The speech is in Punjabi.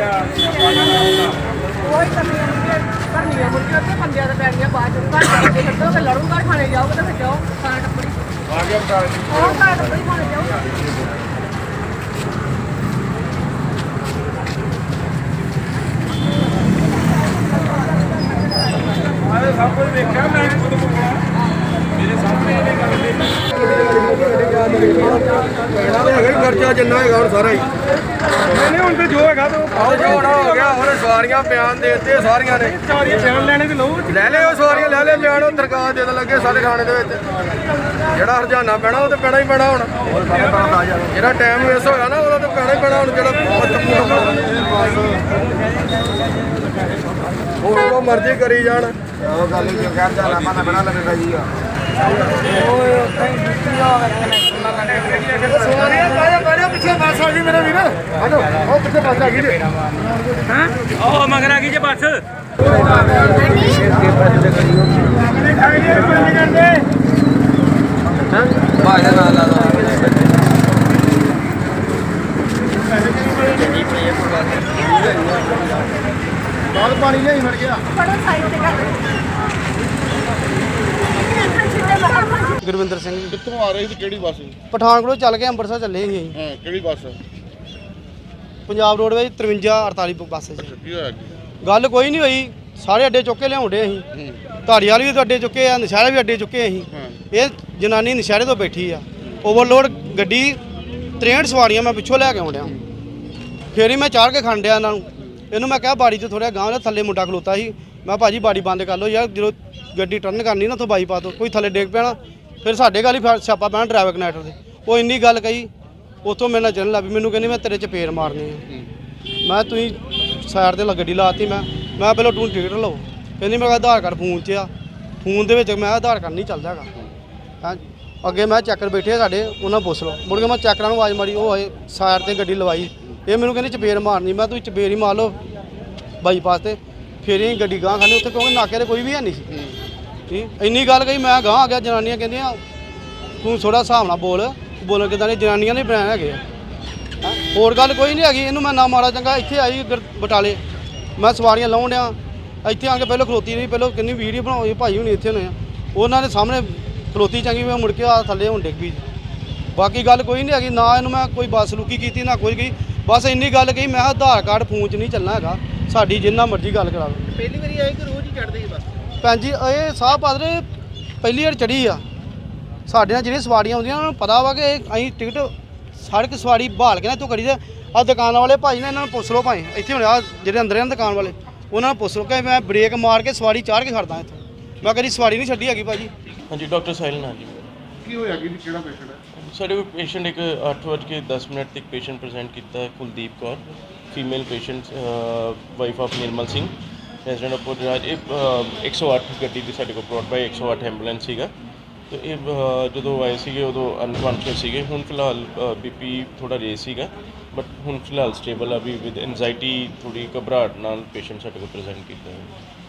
ਕੋਈ ਕਰਨੀ ਨਹੀਂ ਕਰਨੀ ਮੁਰਗੇ ਤੇ ਬੰਦਿਆਂ ਦੇ ਪੈਣੀਆਂ ਬਾਅਦ ਚ ਘਰ ਦੇ ਕੱਢੋ ਕਿ ਲੜੂਗਾ ਖਾਣੇ ਜਾਓਗੇ ਤਾਂ ਫਿਰ ਜਾਓ ਖਾਣਾ ਟੱਪੜੀ ਆ ਗਿਆ ਬਤਾ ਉਹ ਖਾਣਾ ਟੱਪੜੀ ਖਾਣੇ ਜਾਓ ਸਭ ਕੁਝ ਵੇਖਿਆ ਮੈਂ। ਖੁਦ ਮੁਕਣਾ ਮੇਰੇ ਸਾਹਮਣੇ ਇਹਨੇ ਗੱਲ ਦੇ ਕਹਿਣਾ ਤਾਂ ਹੈਗਾ ਹੀ ਖਰਚਾ ਜਿੰਨਾ ਹੈਗਾ ਹੁਣ ਸਾਰਾ ਹੀ ਨਹੀਂ ਹੁਣ ਤੇ ਜੋ ਹੈਗਾ ਤੇ ਉਹ ਆਹ ਜੋ ਹੋਣਾ ਹੋ ਗਿਆ ਹੁਣ ਸਵਾਰੀਆਂ ਬਿਆਨ ਦੇ ਦਿੱਤੇ ਸਾਰੀਆਂ ਨੇ। ਸਾਰੀਆਂ ਬਿਆਨ ਲੈਣੇ ਤੇ ਲਓ। ਲੈ ਲਿਓ ਸਵਾਰੀਆਂ ਲੈ ਲਿਓ ਬਿਆਨ ਉਹ ਦਰਗਾਹ ਦੇ ਦੇਣ ਲੱਗੇ ਸਾਰੇ ਥਾਣੇ ਦੇ ਵਿੱਚ। ਜਿਹੜਾ ਹਰਜਾਨਾ ਪੈਣਾ ਉਹ ਤੇ ਪੈਣਾ ਹੀ ਪੈਣਾ ਹੁਣ। ਜਿਹੜਾ ਟਾਈਮ ਵੇਸ ਹੋਇਆ ਨਾ ਉਹਦਾ ਤੇ ਪੈਣਾ ਹੀ ਪੈਣਾ ਹੁਣ ਜਿਹੜਾ ਹੋਰ ਉਹ ਮਰਜ਼ੀ ਕਰੀ ਜਾਣ। ਉਹ ਗੱਲ ਹੀ ਜੋ ਕਹਿੰਦਾ ਨਾ ਬਣਾ ਬਣਾ ਲੈਣਾ ਜੀ। ਆ ਸਵਾਰੀਆਂ ਕਾਹਦੇ ਕਾਹਦੇ ਪਿੱਛੇ ਬੱਸ ਆ ਗਈ ਮੇਰੇ ਵੀਰ ਆਜੋ ਉਹ ਪਿੱਛੇ ਬੱਸ ਆ ਗਈ ਜੀ ਉਹ ਮਗਰ ਆ ਗਈ ਜੇ ਬੱਸ ਬਾਹਰ ਨਾ ਲਾ ਦੋ ਬਾਲ ਪਾਣੀ ਨਹੀਂ ਮਰ ਗਿਆ। ਫੜੋ ਸਾਈਡ ਤੇ ਕਰ। ਗੁਰਵਿੰਦਰ ਸਿੰਘ ਜੀ। ਕਿੱਥੋਂ ਆ ਰਹੇ ਸੀ? ਕਿਹੜੀ ਬੱਸ ਸੀ? ਪਠਾਨਕੋਟ ਚੱਲ ਕੇ ਅੰਮ੍ਰਿਤਸਰ ਚੱਲੇ ਸੀ ਅਸੀਂ। ਹਾਂ ਕਿਹੜੀ ਬੱਸ? ਪੰਜਾਬ ਰੋਡਵੇਜ਼ 53 48 ਬੱਸ 'ਚ। ਕੀ ਹੋਇਆ ਕੀ ਗੱਲ ਕੋਈ ਨਹੀਂ ਹੋਈ। ਸਾਰੇ ਅੱਡੇ ਚੁੱਕ ਕੇ ਲਿਆਉਂਦੇ ਅਸੀਂ। ਹੂੰ। ਧਾਰੀਵਾਲ ਵੀ ਅੱਡੇ ਚੁੱਕੇ ਆ ਨਸ਼ਹਿਰੇ ਵੀ ਅੱਡੇ ਚੁੱਕੇ ਅਸੀਂ। ਹਾਂ। ਇਹ ਜਨਾਨੀ ਨਸ਼ਹਿਰੇ ਤੋਂ ਬੈਠੀ ਆ। ਓਵਰਲੋਡ ਗੱਡੀ 63 ਸਵਾਰੀਆਂ ਮੈਂ ਪਿੱਛੋਂ ਲੈ ਕੇ ਆਉਂਦਿਆ। ਫੇਰ ਹੀ ਮੈਂ ਚਾੜ ਕੇ ਖੰਡਿਆ ਇਹਨਾਂ ਨੂੰ। ਇਹਨੂੰ ਮੈਂ ਕਿਹਾ ਬਾੜੀ 'ਚ ਥੋੜਾ ਗਾਂਹ ਦੇ ਥੱਲੇ ਮੁੰਡਾ ਖਲੋਤਾ ਸੀ। ਮੈਂ ਭਾਜੀ ਬਾੜੀ ਬੰਦ ਕਰ ਲਓ ਯਾਰ ਜਦੋਂ ਗੱਡੀ ਟਰਨ ਕਰਨੀ ਨਾ ਤੋਂ ਬਾਈਪਾਸ ਤੋਂ ਕੋਈ ਥੱਲੇ ਡੇਗ ਪੈਣਾ। ਫਿਰ ਸਾਡੇ ਗੱਲ ਸਿਆਪਾ ਪੈਣਾ ਡਰਾਈਵਰ ਕਨੈਕਟਰ ਦੇ। ਉਹ ਇੰਨੀ ਗੱਲ ਕਹੀ ਉਤੋਂ ਮੇਰੇ ਨਾਲ ਚੱਲਣ ਲੱਗ ਪਈ। ਮੈਨੂੰ ਕਹਿੰਦੀ ਮੈਂ ਤੇਰੇ 'ਚ ਪੇਰ ਮਾਰਨੀ ਆ। ਮੈਂ ਤੁਸੀਂ ਸਾਈਡ ਤੇ ਗੱਡੀ ਲਾਤੀ ਮੈਂ ਮੈਂ ਪਹਿਲਾਂ ਤੂੰ ਟਿਕਟ ਲਓ। ਕਹਿੰਦੀ ਮੇਰਾ ਆਧਾਰ ਕਾਰਡ ਫੋਨ 'ਚ ਆ। ਫੋਨ ਦੇ ਵਿੱਚ ਮੈਂ ਆਧਾਰ ਕਾਰਡ ਨਹੀਂ ਚੱਲਦਾ ਹੈਗਾ। ਹਾਂ? ਅੱਗੇ ਮੈਂ ਚੱਕਰ ਬੈਠੇ ਆ ਸਾਡੇ ਉਹਨਾਂ ਪੁੱਛ ਲਓ। ਮੁੜ ਕੇ ਮੈਂ ਚੱਕਰਾਂ ਨੂੰ ਆਵਾਜ਼ ਮਾਰੀ ਉਹ ਆਏ ਸਾਈਡ ਤੇ ਗੱਡੀ ਲਵਾਈ। ਇਹ ਮੈਨੂੰ ਕਹਿੰਦੀ ਚਪੇੜ ਮਾਰਨੀ। ਮੈਂ ਤੂੰ ਚਪੇੜ ਹੀ ਮਾਰ ਲਓ ਬਾਈਪਾਸ ਤੇ। ਫਿਰ ਹੀ ਗੱਡੀ ਗਾਂ ਖਾਣੀ। ਉੱਥੇ ਕਿਉਂਕਿ ਨਾਕੇ ਤੇ ਕੋਈ ਵੀ ਹੈ ਨਹੀਂ ਸੀ। ਠੀਕ ਇੰਨੀ ਗੱਲ ਕਹੀ, ਮੈਂ ਗਾਂ ਆ ਗਿਆ, ਜਨਾਨੀਆਂ ਕਹਿੰਦੀਆਂ, ਤੂੰ ਥੋੜਾ ਹਿਸਾਬ ਨਾਲ ਬੋਲ, ਬੋਲਣ ਕਿਦਾਂ ਦੀ, ਜਨਾਨੀਆਂ ਨੇ ਬਣਾਇਆ ਹੈਗੇ ਆ। ਹੈਂ। ਹੋਰ ਗੱਲ ਕੋਈ ਨਹੀਂ ਹੈਗੀ, ਇਹਨੂੰ ਮੈਂ ਨਾ ਮਾਰਾ ਚੰਗਾ, ਇੱਥੇ ਆਈ ਗੁਰ- ਬਟਾਲੇ, ਮੈਂ ਸਵਾਰੀਆਂ ਲਾਉਣ ਡਿਆ, ਇੱਥੇ ਆ ਕੇ ਪਹਿਲਾਂ ਖਲੋਤੀ ਰਹੀ, ਪਹਿਲਾਂ ਕਿੰਨੀ ਵੀਡੀਓ ਬਣਾਈ ਭਾਈ ਹੁਣੀ ਇੱਥੇ ਹੋਣੇ ਆ। ਉਹਨਾਂ ਦੇ ਸਾਹਮਣੇ ਖਲੋਤੀ ਚੰਗੀ, ਮੈਂ ਮੁੜ ਕੇ ਆ ਥੱਲੇ ਹੁਣ ਡਿੱਗ ਪਈ। ਬਾਕੀ ਗੱਲ ਕੋਈ ਨਹੀਂ ਹੈਗੀ, ਨਾ ਇਹਨੂੰ ਮੈਂ ਕੋਈ ਬਸਲੂਕੀ ਕੀਤੀ, ਨਾ ਕੋਈ ਕੀ ਬਸ ਇੰਨੀ ਗੱਲ ਕਹੀ, ਮੈਂ ਕਿਹਾ ਆਧਾਰ ਕਾਰਡ ਫੋਨ 'ਚ ਨਹੀਂ ਚੱਲਣਾ ਹੈਗਾ, ਸਾਡੀ ਜਿੰਨਾ ਮਰਜ਼ੀ ਗੱਲ ਕਰਾ ਪਹਿਲੀ ਵਾਰੀ ਆਏ ਕਿ ਰੋਜ਼ ਹੀ ਚੜਦੇ ਸੀ ਬੱਸ? ਭੈਣ ਜੀ ਇਹ ਸਾਹ ਪਾਦਰੇ ਪਹਿਲੀ ਵਾਰ ਚੜੀ ਆ। ਸਾਡੇ ਨਾਲ ਜਿਹੜੀਆਂ ਸਵਾਰੀਆਂ ਆਉਂਦੀਆਂ ਉਹਨਾਂ ਨੂੰ ਪਤਾ ਵਾ ਕਿ ਇਹ ਅਸੀਂ ਟਿਕਟ ਸੜਕ ਸਵਾਰੀ ਬਹਾਲ ਕੇ ਨਾ ਇੱਥੋਂ ਕਰੀ ਦੇ। ਆ ਦੁਕਾਨ ਵਾਲੇ ਭਾਈ ਨੇ ਇਹਨਾਂ ਨੂੰ ਪੁੱਛ ਲਓ ਭਾਈ ਇੱਥੇ ਹੁਣ ਆ ਜਿਹੜੇ ਅੰਦਰ ਆ ਨਾ ਦੁਕਾਨ ਵਾਲੇ ਉਹਨਾਂ ਨੂੰ ਪੁੱਛ ਲਓ ਕਿ ਮੈਂ ਬ੍ਰੇਕ ਮਾਰ ਕੇ ਸਵਾਰੀ ਚਾੜ ਕੇ ਖੜਦਾ ਇੱਥੋਂ। ਮੈਂ ਕਦੀ ਸਵਾਰੀ ਨਹੀਂ ਛੱਡੀ ਹੈਗੀ ਭਾਜੀ। ਹਾਂਜੀ ਡਾਕਟਰ ਸਾਹਿਲ ਨਾਲ ਜੀ। ਕੀ ਹੋਇਆ ਕੀ? ਕਿਹੜਾ ਪੇਸ਼ੈਂਟ ਹੈ? ਸਾਡੇ ਕੋਲ ਪੇਸ਼ੈਂਟ ਇੱਕ 8:10 ਮਿੰਟ ਤੱਕ ਪੇਸ਼ੈਂਟ ਪ੍ਰੈਜ਼ੈਂਟ ਕੀਤਾ ਹੈ Kuldeep Kaur female patient wife of Nirmal Singh. Resident of Puraj ਇਹ ਅਹ, 108 ਗੱਡੀ ਦੀ ਸਾਡੇ ਕੋਲ ਬ੍ਰੌਟ ਬਾਈ 108 ਐਂਬੂਲੈਂਸ ਸੀਗਾ। ਤੇ ਇਹ ਅਹ, ਜਦੋਂ ਆਏ ਸੀਗੇ ਉਦੋਂ ਅਨਕੌਂਸ਼ੀਅਸ ਸੀਗੇ। ਹੁਣ ਫਿਲਹਾਲ ਬੀਪੀ ਥੋੜਾ ਰੇਸ ਸੀਗਾ ਬਟ ਹੁਣ ਫਿਲਹਾਲ ਸਟੇਬਲ ਆ ਵੀ ਵਿਦ ਐਂਜ਼ਾਈਟੀ ਥੋੜੀ ਘਬਰਾਹਟ ਨਾਲ ਪੇਸ਼ੈਂਟ ਸਾਡੇ ਕੋਲ ਪ੍ਰੈਜ਼ੈਂਟ ਕੀਤਾ ਹੈ